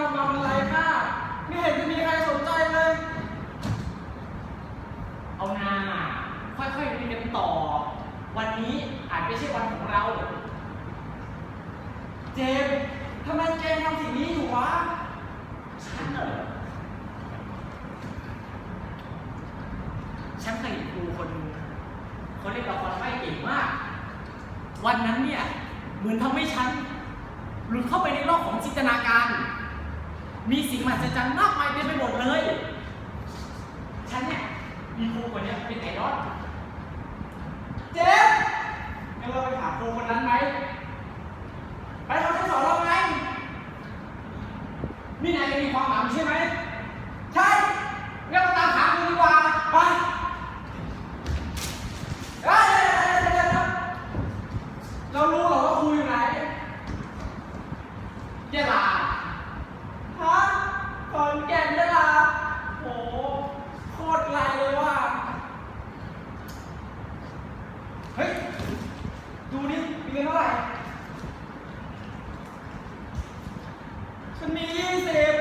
ทำมามันไร้ค่าไม่เห็นจะมีใครสนใจเลย เอานาค่อยๆเรียนต่อ วันนี้อาจไม่ใช่วันของเรา เจมทำไมเจมทำสิ่งนี้อยู่วะ ฉันเหรอ ฉันเคยเห็นครูคนหนึงเขาเล่นละครไฟเก่งมาก วันนั้นเนี่ย เหมือนทำให้ฉันหลุดเข้าไปในโลกของจินตนาการ มีสิ่งมหัศจรรย์มากมายเต็มไปหมดเลย ฉันเนี่ยมีครูคนนี้เป็นไอดอลเจ๊งั้นเราไปหาครูคนนั้นไหม ไปเขาจะสอนเราไงนี่นายจะมีความหวังใช่ไหม ใช่งั้นเราตามหาครูดีกว่า ไปเอ้ยเดี๋ยวเดี๋ยวเดี๋ยวเดี๋ยวเรารู้เหรอว่าครูอยู่ไหน ยะลา ฮะขอนแก่นยะลาโห โคตรไกลเลยว่ะ เฮ้ย ดูนี่มีเงินเท่าไหร่ ฉันมียี่สิบ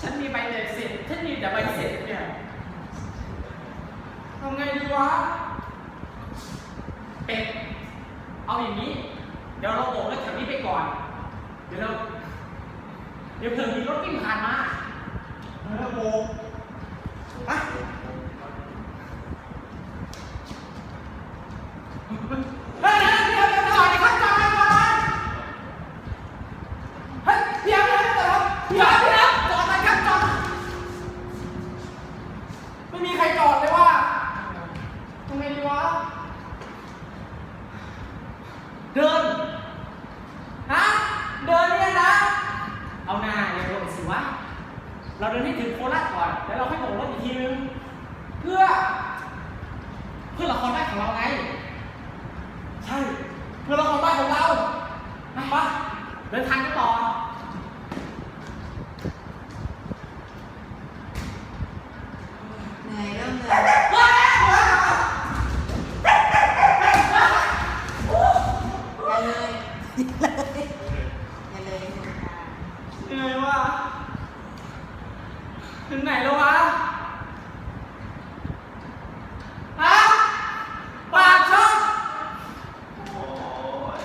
ฉันมีใบเสร็จฉันมีแต่ใบเสร็จเนี่ย ทำไงดีวะ เป็ด เอาอย่างนี้ เดี๋ยวเราโบกรถแถวนี้ไปก่อน เดี๋ยวเรา เดี๋ยวเผื่อมีรถวิ่งผ่านมา เออโบกไป เฮ้ยเดี๋ยวเดี๋ยวเดี๋ยวจอดเลยครับจอดเลยจอดเลยเฮ้ยเดี๋ยวเดี๋ยวเดี๋ยวเดี๋ยวเดี๋ยวจอดเลยครับจอด ไม่มีใครจอดเลยว่ะทำไงดีวะ เดิน ฮะ เดินเนี่ยนะ เอาหน้าอย่าลงสิวะ เราเดินให้ถึงโคราชก่อน แล้วเราค่อยโบกรถอีกทีนึง เพื่อ เพื่อละครได้ของเราไง ใช่ เพื่อละครบ้ของเราไปปะเดินทางกันต่อ เหนื่อยเริ่มเหนื่อยอย่าเลยอย่าเลยอย่าเลย เหนื่อยว่ะ ถึงไหนแล้ววะ ฮะ ปากช่องโอ้ย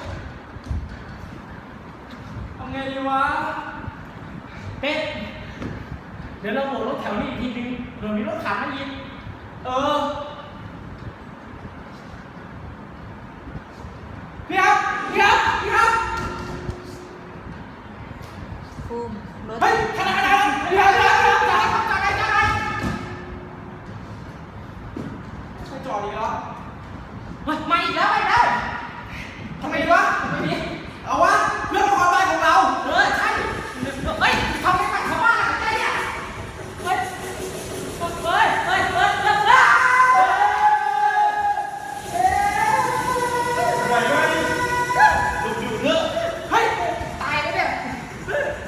ทำไงดีวะ เป็ด เดี๋ยวเราโบกรถแถวนี้อีกทีนึงเผื่อมีรถผ่านมาอีก เออ พี่ครับ พี่ครับ พี่ครับ ภูมิรถ เฮ้ยขนาดไหนครับพี่ครับพี่ครับพี่ครับจอดครับจอดได้จอดได้ไม่จอดอีกแล้ว เฮ้ยมาอีกแล้วมาอีกแล้ว ทำไมดีวะ ไม่มี เอาวะเรื่องละครบ้านของเรา เออใช่ เฮ้ยทำไมฝันเขาบ้านอะไรเนี่ย เฮ้ย เฮ้ย เฮ้ย เฮ้ย เฮ้ย ไหวไหมดูดูเนอะเฮ้ย ตายแล้วเนี่ย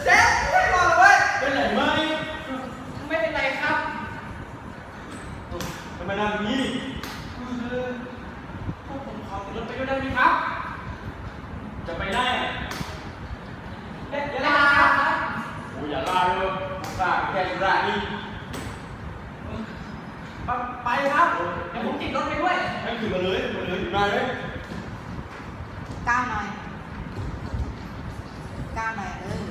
แจ๊คไม่รอดเลยเว้ย ไปไหนไหม ไม่เป็นไรครับ ทำไมนั่งอย่างนี้ เออพวกผมขอติดรถไปด้วยได้ไหมครับ จะไปได้ เอ๊ะเดี๋ยว ลา นะครับ ครับ โอ้ยอย่าลาเลยลาแค่สุรานี่ ไปไปครับ เดี๋ยวผมติดรถไปด้วยให้ขึ้นมาเลยมาเลยอยู่ได้เลยก้าวหน่อยก้าวหน่อยเออ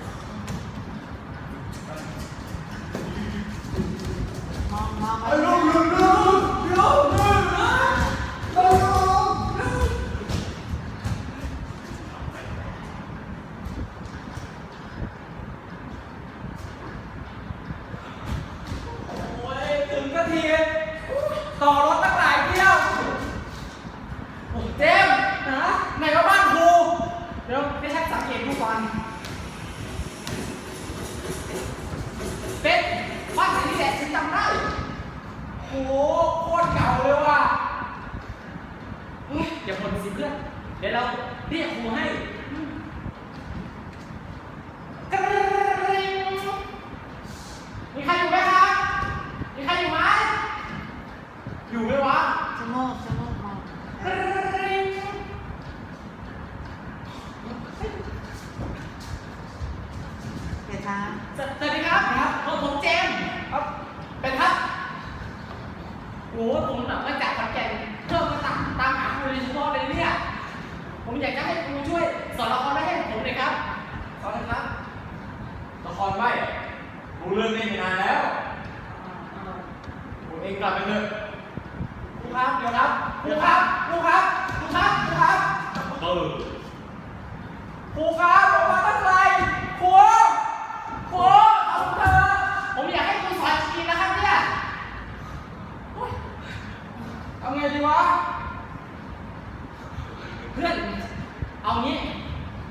มองมองไปไอ้ลุงลุงลุงลุงลุงลุงลุงโอ้ยถึงสักทีต่อรถ โมองเดี๋ยวช้าสวัสดีครับครับผมผเจมครับเป็นครับโหผมหนักมาจากขอนแก่นเพื่อมาตามตามหาคุณลิซบอลเลยเนี่ยผมอยากจะให้ครูช่วยสอนละครได้ให้ผมหน่ยครับครับละครไม่ผมเลิกเล่นไปนานแล้วผมเองกลับไปเถอะ ครับเดี๋ยวครับครูครับครูครับครูครับครูครับเออครูครับผมมาตั้งใจครูครูเอาเถอผมอยากให้ครูสอนจริงๆนะครับเนี่ยทำไงดีวะเพื่อนเอางี้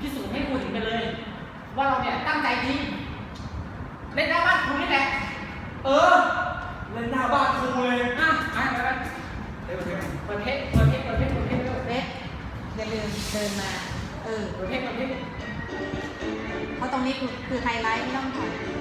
พิสูจน์ให้ครูเห็นไปเลย ว่าเราเนี่ยตั้งใจจริงเล่นหน้าบ้านครูนี่แหละเออ คือคือไฮไลท์ไม่ต้องถ่าย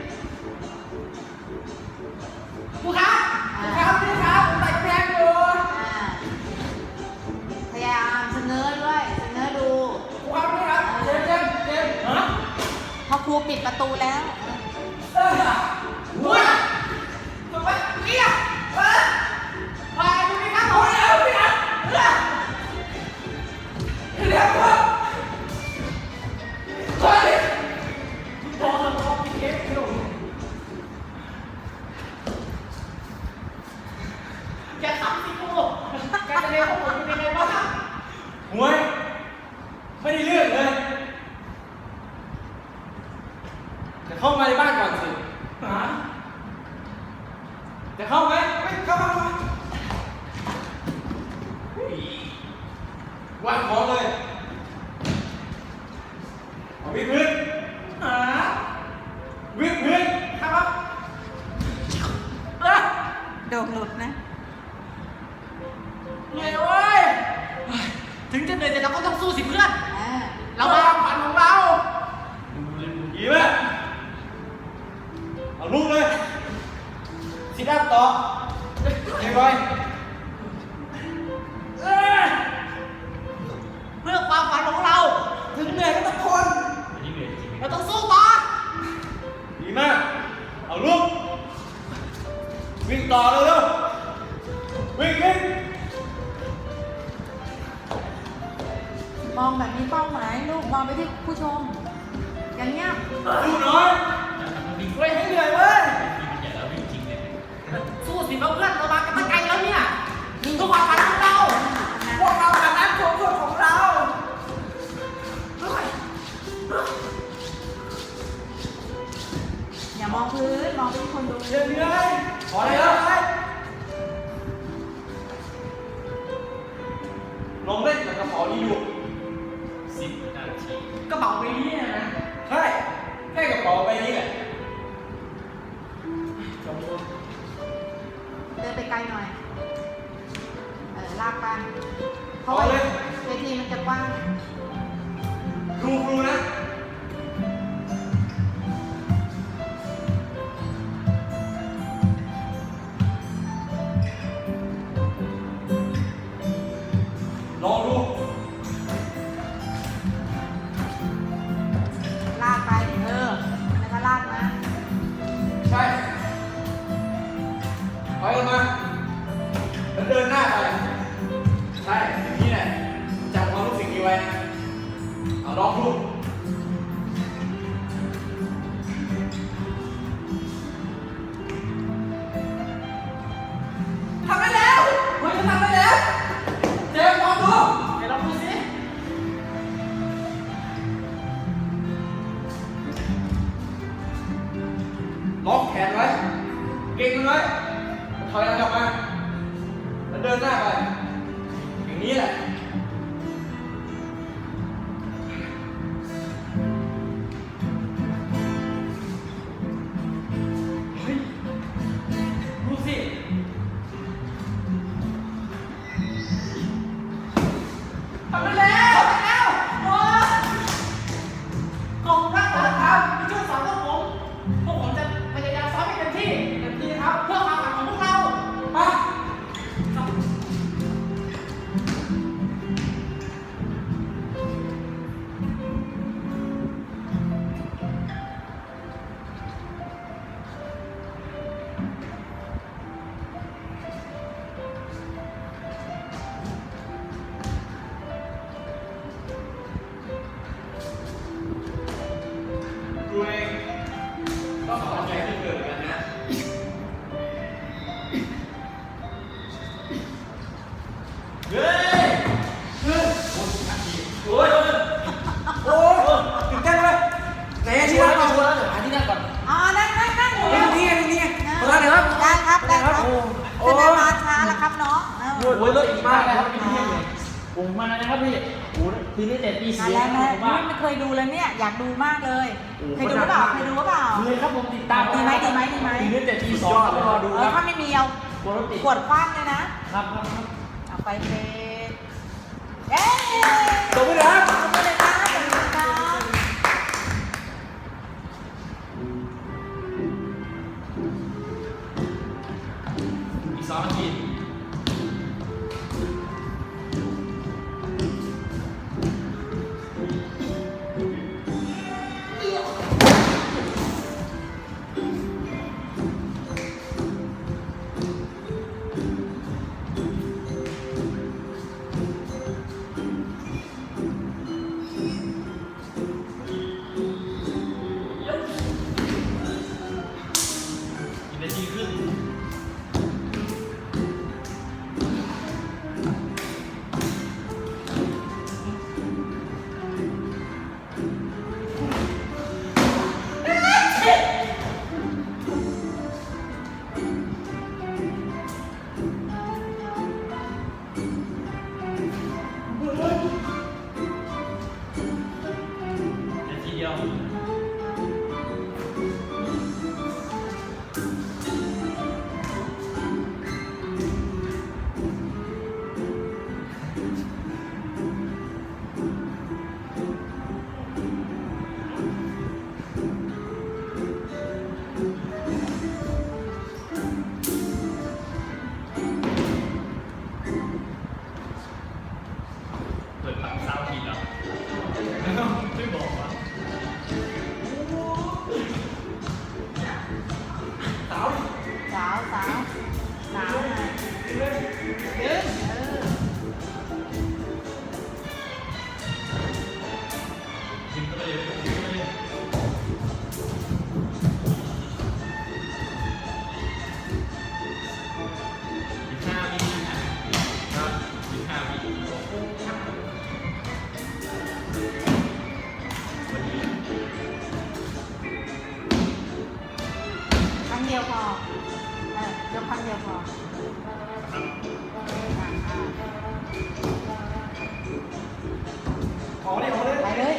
จะเข้าไหมไม่เข้ามาเข้ามาวางของเลย ซิดอัพต่อเฮ้ยบอยเออเพื่อความฝันของเรา ถึงเหนื่อยก็ต้องทนเราต้องสู้ต่อดีมาก เอาลุกวิ่งต่อเลยเร็วๆวิ่งวิ่งมองแบบมีเป้าหมายลูกมองไปที่ผู้ชม อย่างเงี้ย ดูหน่อยเว้ยให้เหนื่อยเว้ย เดินไปไกลหน่อย เออลากไปเพพอราะว่าเลยเวทีมันจะกว้าง ล็อกแขนไว้ เก่งมันไว้ ถอยหลังกลับมา แล้วเดินหน้าไป อย่างนี้แหละ โอ้ยมันอะไรครับพี่โอ้ยทีนี้แต่ปีมาสี่แล้วนะผมว่า ไม่เคยดูเลยเนี่ยอยากดูมากเลย โอ้เคยดูหรือเปล่าเคยดูหรือเปล่า เลยครับผมติดตามดีไหมดีไหมดีไหม ทีนี้แต่ปีสองก็รอดูเอคอรับถ้าไม่มีเอากลัวรถติดขวดคว้างเลยนะครับครับครับเอาไปเฟสเย้ตัวไม่ได้ขอบคุณเลยครับขอบ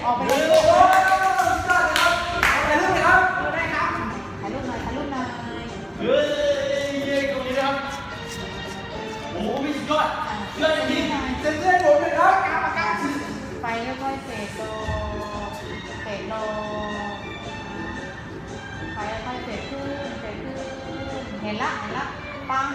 ออกไปไปเลเลยยโอ้ยสุดยอดเลยครับเอาไปเลยครับได้ครับถ่ายรูปหน่อยถ่ายรูปหน่อยเฮ้ยเย้ตรงนี้นะครับ โอ้โหพี่สุดยอดเลิศจริงเซ็นเซอร์ผมเลยครับกาปากกาไปค่อยๆเฟดโลเฟดโลไปค่อยๆเฟดขึ้นเฟดขึ้น เห็นละเห็นละปัง